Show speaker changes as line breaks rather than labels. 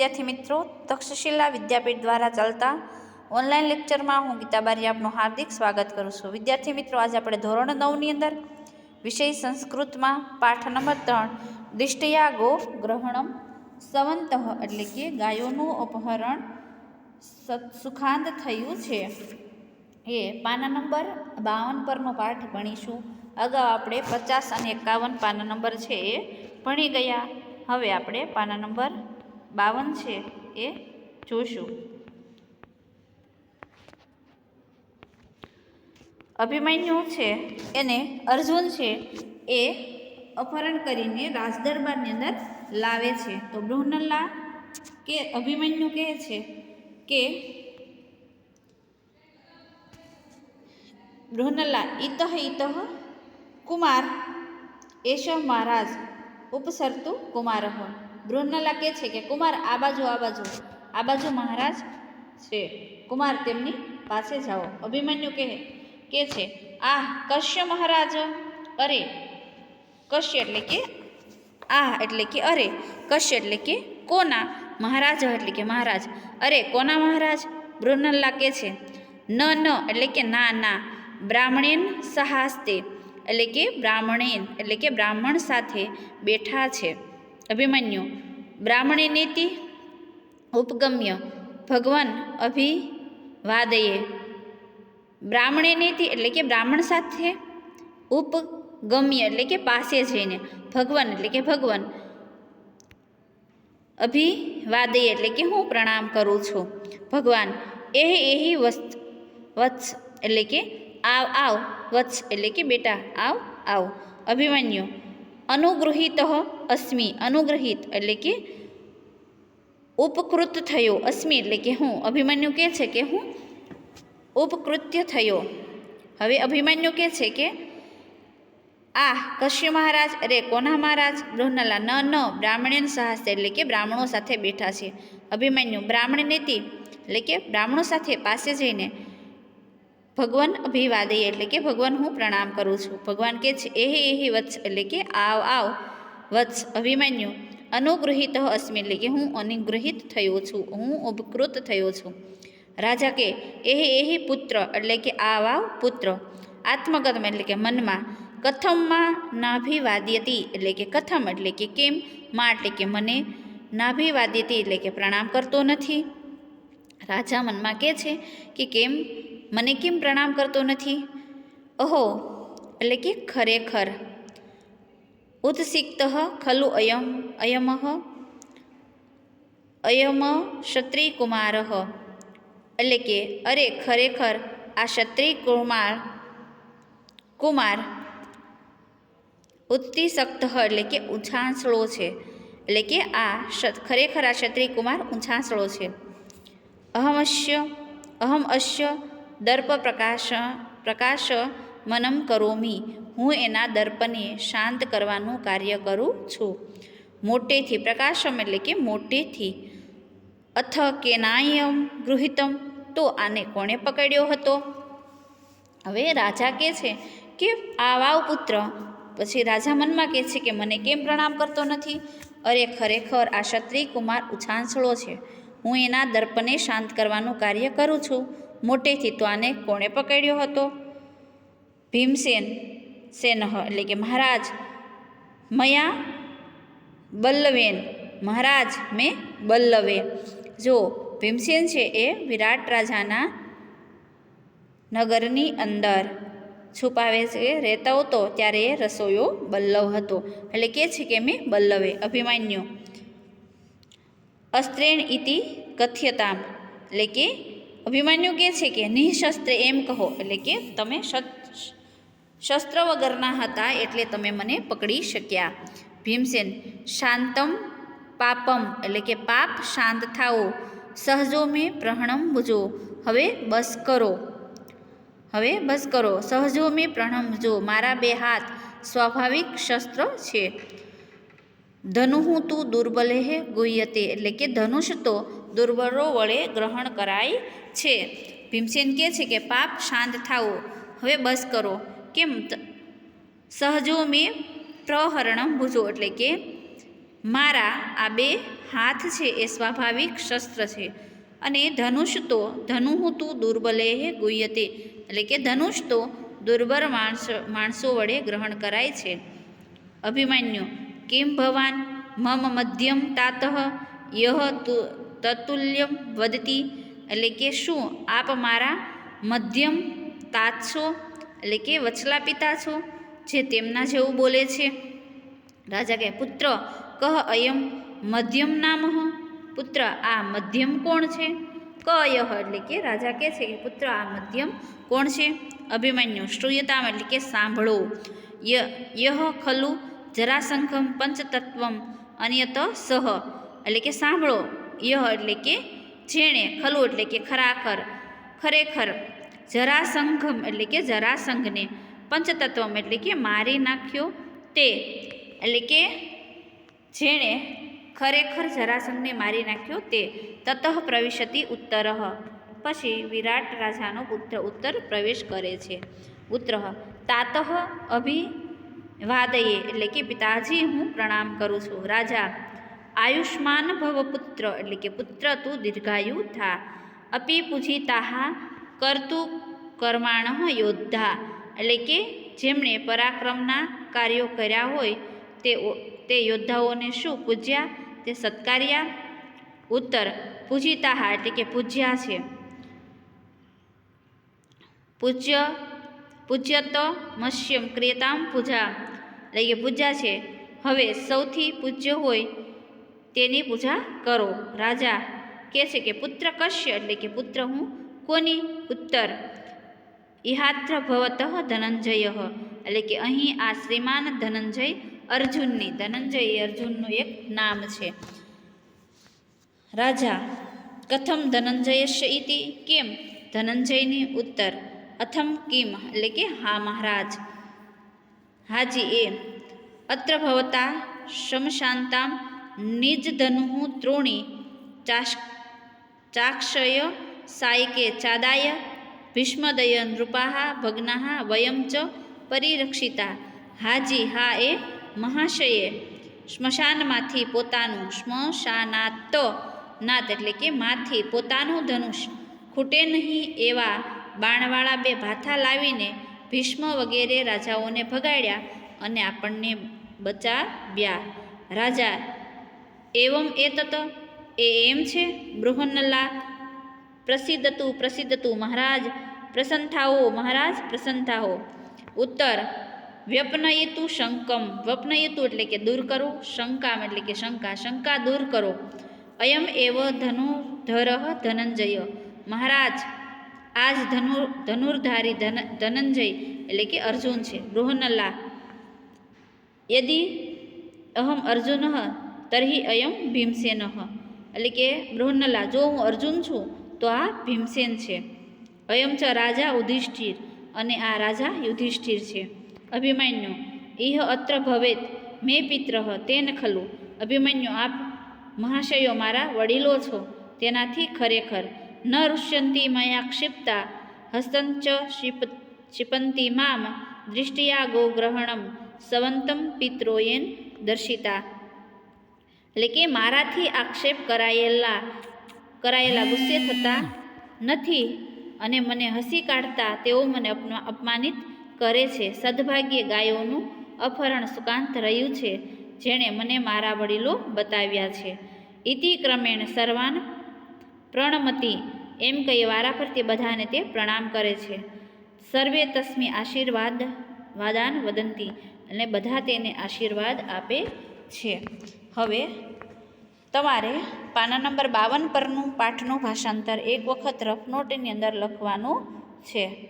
વિદ્યાર્થી મિત્રો, તક્ષશિલા વિદ્યાપીઠ દ્વારા ચાલતા ઓનલાઈન લેક્ચરમાં હું ગીતા બારી આપનું હાર્દિક સ્વાગત કરું છું. વિદ્યાર્થી મિત્રો, આજે આપણે ધોરણ નવની અંદર વિષય સંસ્કૃતમાં પાઠ નંબર ત્રણ દિષ્ટયા ગો ગ્રહણમ સંવંત એટલે કે ગાયોનું અપહરણ સુખાંત થયું છે. એ પાના નંબર બાવન પરનો પાઠ ભણીશું. અગાઉ આપણે પચાસ અને એકાવન પાના નંબર છે એ ભણી ગયા. હવે આપણે પાના નંબર બાવન છે એ જોશું. અભિમન્યુ છે એને અર્જુન છે એ અપહરણ કરીને રાજદરબારની અંદર લાવે છે. તો બૃહનલ્લા કે અભિમન્યુ કહે છે કે બૃહનલ્લા ઇતઃ ઇતઃ કુમાર એશ મહારાજ, ઉપસરતુ કુમાર. બૃહનલ્લા કહે છે કે કુમાર આ બાજુ આ બાજુ. આ બાજુ મહારાજ છે. કુમાર તેમની પાસે જાઓ. અભિમન્યુ કહે કે છે આ કશ્ય મહારાજ, અરે. કશ્ય એટલે કે આ એટલે કે અરે. કશ્ય એટલે કે, કોના? મહારાજ, એટલે કે મહારાજ. અરે, કોના મહારાજ? બૃહનલ્લા કે છે, ન ન. એટલે કે, ના ના. બ્રાહ્મણેન સહાસ્તે. એટલે કે, બ્રાહ્મણેન, એટલે કે બ્રાહ્મણ સાથે બેઠા છે. અભિમન્યુ. બ્રાહ્મણે નીતિ ઉપગમ્ય. ભગવાન અભિવાદયે. બ્રાહ્મણે નીતિ એટલે કે બ્રાહ્મણ સાથે ઉપગમ્ય એટલે કે પાસે જઈને. ભગવાન એટલે કે ભગવાન. અભિવાદય એટલે કે હું પ્રણામ કરું છું. ભગવાન, એ એહી વસ્ત, વત્સ એટલે કે આવ આવ, વત્સ એટલે કે બેટા, આવ આવ. અભિમન્યુ. અનુગૃહિત અસ્મિ. અનુગ્રહિત એટલે કે ઉપકૃત થયો. અસ્મિ એટલે કે હું. અભિમન્યુ કહે છે કે હું ઉપકૃત્ય થયો. હવે અભિમન્યુ કહે છે કે આ કશ્ય મહારાજ અરે કોના મહારાજ? ગૃહનલા ન ન. બ્રાહ્મણ્યન સહાસ્તે એટલે કે બ્રાહ્મણો સાથે બેઠા છે. અભિમન્યુ. બ્રાહ્મણ નીતિ એટલે કે બ્રાહ્મણો સાથે પાસે જઈને ભગવાન અભિવાદે એટલે કે ભગવાન હું પ્રણામ કરું છું. ભગવાન કે છે, એહે, એહી, વત્સ, એટલે કે, આવ આવ, વત્સ, અભિમન્યુ, અનુગૃહિત અસ્મિ, એટલે કે, હું અનુગૃહિત થયો છું, હું ઉપકૃત થયો છું. રાજા કે, એહે, એહી, પુત્ર, એટલે કે, આવ આવ, પુત્ર. આત્મગતમ એટલે કે, મનમાં. કથમમાં નાભિવાદ્યતી એટલે કે, કથમ, એટલે કે, કેમ, માં, એટલે કે, મને. નાભિવાદ્યતી એટલે કે, પ્રણામ કરતો નથી. રાજા મનમાં કહે છે કે, કેમ? મને કેમ પ્રણામ કરતો નથી? અહો એટલે કે ખરેખર. ઉત્સિક્ત ખલુ અયમ અયમ અયમ ક્ષત્રિકુમાર એટલે કે, અરે, ખરેખર, આ ક્ષત્રિકુમાર કુમાર ઉત્તિશક્ત એટલે કે ઉછાંસળો છે. એટલે કે આ ખરેખર આ ક્ષત્રિકુમાર ઉછાંસળો છે. અશ્ય અહમ અસ્ય દર્પ પ્રકાશ પ્રકાશ મનમ કરોમી. હું એના દર્પને શાંત કરવાનું કાર્ય કરું છું. મોટેથી, પ્રકાશમ એટલે કે મોટેથી. અથ કેનાયમ ગૃહિતમ. તો આને કોણે પકડ્યો હતો? હવે રાજા કહે છે કે, આ વાવ પુત્ર. પછી રાજા મનમાં કહે છે કે, મને કેમ પ્રણામ કરતો નથી? અરે, ખરેખર આ ક્ષત્રિય કુમાર ઉછાંસળો છે. હું એના દર્પને શાંત કરવાનું કાર્ય કરું છું. મોટેથી તો આને કોણે પકડ્યો હતો? ભીમસેન સેન એટલે કે મહારાજ મયા બલ્લવેન. મહારાજ મેં બલ્લવે જો, ભીમસેન છે એ વિરાટ રાજાના નગરની અંદર છુપાવે છે, રહેતો હતો ત્યારે એ રસોયો બલ્લવ હતો. એટલે કે છે કે મેં બલ્લવે. અભિમાન્યુ. અસ્ત્રેણ ઇતિ કથ્યતામ. એટલે કે અભિમાન્યુ કહે છે કે નિઃશસ્ત્ર એમ કહો એટલે કે તમે શસ્ત્ર વગરના હતા એટલે તમે મને પકડી શક્યા. ભીમસેન, શાંતમ પાપમ એટલે કે, પાપ શાંત થાઓ. સહજો મેં પ્રહણમ ભુજો. હવે બસ કરો. હવે બસ કરો. સહજો મેં પ્રણમ જો મારા બે હાથ સ્વાભાવિક શસ્ત્ર છે. ધનુહું તું દુર્બલે ગુહ્યતે એટલે કે ધનુષ તો દુર્બળો વડે ગ્રહણ કરાય છે. ભીમસેન કહે છે કે, પાપ શાંત થાઓ, હવે બસ કરો. કેમ? સહજો મેં પ્રહરણમ ભૂજો, એટલે કે મારા આ બે હાથ છે એ સ્વાભાવિક શસ્ત્ર છે. અને ધનુષ તો, ધનુઃ તું દુર્બલે ગુહ્યતે એટલે કે ધનુષ તો દુર્બળ માણસો વડે ગ્રહણ કરાય છે. અભિમાન્યુ કિમ ભવાન મમ મધ્યમ તાતઃ યહ તતુલ્યમ વદતી એટલે કે શું આપ મારા મધ્યમ તાત છો એટલે કે વચલા પિતા છો જે તેમના જેવું બોલે છે રાજા કહે પુત્ર કહ અયમ મધ્યમ નામ પુત્ર આ મધ્યમ કોણ છે કયહ એટલે કે રાજા કહે છે કે પુત્ર આ મધ્યમ કોણ છે અભિમન્યુ શ્રૂયતામ એટલે કે સાંભળો ય યહ ખલુ જરાસંઘમ પંચતત્વમ અન્યત સહ. એટલે કે સાંભળો. યહ એટલે કે જેણે, ખલું એટલે કે ખરાખર, ખરેખર. જરાસંઘમ એટલે કે જરાસંઘને. પંચતત્વમ એટલે કે મારી નાખ્યો તે. એટલે કે જેણે, ખરેખર જરાસંઘને મારી નાખ્યો તે. તતઃ પ્રવિશતિ ઉત્તર. પછી વિરાટ રાજાનો પુત્ર ઉત્તર પ્રવેશ કરે છે. ઉત્તર, તાતઃ અભિવાદયે એટલે કે પિતાજી, હું પ્રણામ કરું છું. રાજા, આયુષ્માન ભવ પુત્ર એટલે કે પુત્ર તું દીર્ઘાયુ થા. અપી પૂજિતાહા કરતુ કર્માણ યોદ્ધા. એટલે કે જેમણે પરાક્રમના કાર્યો કર્યા હોય, તે તે યોદ્ધાઓને શું પૂજ્યા? તે સત્કાર્યા. ઉત્તર પૂજિતાહા એટલે કે પૂજ્યા છે. પૂજ્ય, પૂજ્યત મત્સ્યમ ક્રિયતામ પૂજા. એટલે કે પૂજા છે. હવે સૌથી પૂજ્ય હોય તેની પૂજા કરો. રાજા કહે છે કે પુત્ર કશ્ય એટલે કે પુત્ર હું કોની? ઉત્તર. ઇહાત્ર ભવત ધનંજય. એટલે કે અહીં આ શ્રીમાન ધનંજય અર્જુનની, ધનંજય અર્જુનનું એક નામ છે. રાજા, કથમ ધનંજય ઇતિ કેમ? ધનંજયની ઉત્તર. અથમ કિમ? એટલે કે હા મહારાજ. હાજી એ, અત્ર ભવતા શમશાંતામ નિજ ધનુ ત્રોણી ચાક્ષય સાયકે ચાદાય ભીષ્મદય નૃપાહ ભગ્નાહ વયમ ચ પરિરક્ષિતા. હાજી હા એ મહાશયે સ્મશાનમાંથી પોતાનું શ્મશાનાત નાત એટલે કે માથી પોતાનું ધનુષ ખૂટે નહીં એવા બાણવાળા બે ભાથા લાવીને ભીષ્મ વગેરે રાજાઓને ભગાડ્યા અને આપણને બચાવ્યા. રાજા, એવમ એ તત, એ એમ છે? બૃહન્નલા, પ્રસિદ્ધતું પ્રસિદ્ધતું, મહારાજ પ્રસન્ન થાઓ મહારાજ પ્રસન્ન થાઓ ઉત્તર, વ્યપનયતુ શંકમ. વપનયતુ એટલે કે દૂર કરો, શંકામ એટલે કે શંકા. શંકા દૂર કરો. અયમ એવ ધનુર્ધર ધનંજય. મહારાજ આજ ધનુ, ધનુર્ધારી ધન, ધનંજય એટલે કે અર્જુન છે, બૃહનલ્લા. યદિ અહમ અર્જુન તર્હિ અયમ ભીમસેન. એટલે કે બૃહનલ્લા, જો હું અર્જુન છું, તો આ ભીમસેન છે. અયમ ચ રાજા યુધિષ્ઠિર અને આ રાજા યુધિષ્ઠિર છે. અભિમન્યુ ઇહ અત્ર ભવેત, મે પિત્ર, તેન ખલું. અભિમન્યુ, આપ મહાશયો મારા વડીલો છો, તેનાથી ખરેખર ન રુષ્યંતિ મયા ક્ષિપ્તા હસ્તંચ ક્ષિપ ક્ષિપંતી મામ દૃષ્ટિયા ગોગ્રહણમ સવંતમ પિત્રોયેન દર્શિતા એટલે કે મારાથી આક્ષેપ કરાયેલા કરાયેલા ગુસ્સે થતા નથી અને મને હસી કાઢતા તેઓ મને અપમા અપમાનિત કરે છે. સદભાગ્યે ગાયોનું અપહરણ સુકાંત રહ્યું છે, જેણે મને મારા વડીલો બતાવ્યા છે. ઇતિ ક્રમેણ સર્વાન પ્રણમતી એમ કહી વારાફરતી બધાને તે પ્રણામ કરે છે. સર્વે તસ્મી આશીર્વાદ વાદાન વદંતી અને બધા તેને આશીર્વાદ આપે છે. હવે તમારે પાના નંબર બાવન પરનું પાઠનું ભાષાંતર એક વખત રફ નોટની અંદર લખવાનું છે.